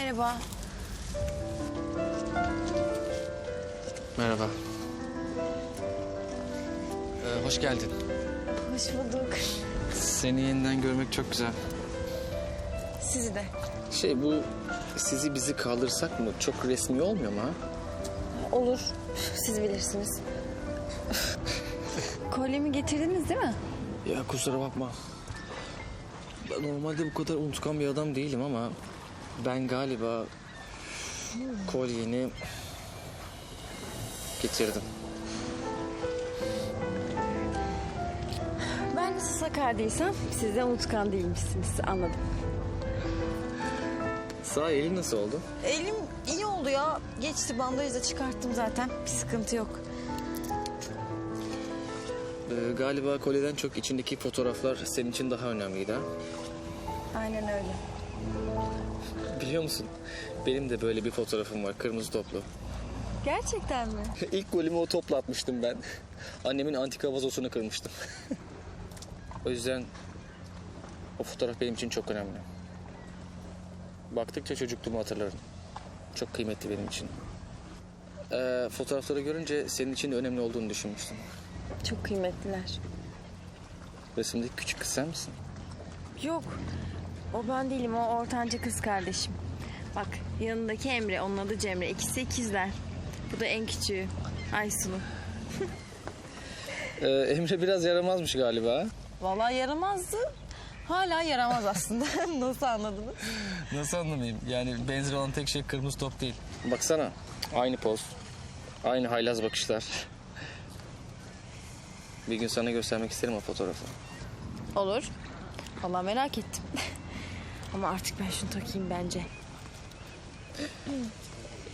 Merhaba. Merhaba. Ee, hoş geldin. Hoş bulduk. Seni yeniden görmek çok güzel. Sizi de. Şey bu sizi bizi kaldırsak mı? Çok resmi olmuyor mu ha? Olur. Siz bilirsiniz. Kolyemi getirdiniz değil mi? Ya kusura bakma. Ben normalde bu kadar unutkan bir adam değilim ama ben galiba kolyeni getirdim. Ben de sakar değilsem siz de unutkan değilmişsiniz. Anladım. Sağ elin nasıl oldu? Elim iyi oldu ya. Geçti bandajı da çıkarttım zaten. Bir sıkıntı yok. Ee, galiba kolyeden çok içindeki fotoğraflar senin için daha önemliydi ha? Aynen öyle. Biliyor musun? Benim de böyle bir fotoğrafım var kırmızı toplu. Gerçekten mi? İlk golümü o topla atmıştım ben. Annemin antika vazosunu kırmıştım. o yüzden o fotoğraf benim için çok önemli. Baktıkça çocukluğumu hatırlarım. Çok kıymetli benim için. Ee, fotoğrafları görünce senin için de önemli olduğunu düşünmüştüm. Çok kıymetliler. Resimdeki küçük kız sen misin? Yok. O ben değilim. O ortanca kız kardeşim. Bak yanındaki Emre. Onun adı Cemre. İkisi ikizler. Bu da en küçüğü. Aysun'u. Ee, Emre biraz yaramazmış galiba. Vallahi yaramazdı. Hala yaramaz aslında. Nasıl anladınız? Nasıl anlamayayım? Yani benzer olan tek şey kırmızı top değil. Baksana. Aynı poz. Aynı haylaz bakışlar. Bir gün sana göstermek isterim o fotoğrafı. Olur. Vallahi merak ettim. Ama artık ben şunu takayım bence.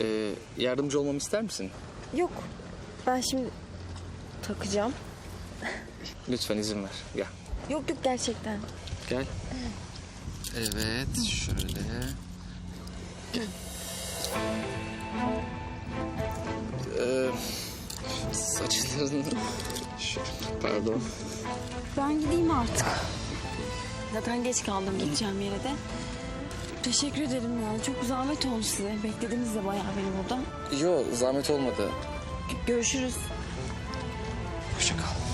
Ee, yardımcı olmamı ister misin? Yok. Ben şimdi takacağım. Lütfen izin ver. Gel. Yok yok gerçekten. Gel. Evet şöyle. Ee, saçlarını... Şu- Pardon. Ben gideyim artık. Zaten geç kaldım gideceğim yere de. Teşekkür ederim ya. Çok zahmet oldu size. Beklediniz de bayağı beni burada. Yo zahmet olmadı. Görüşürüz. Hoşça kal.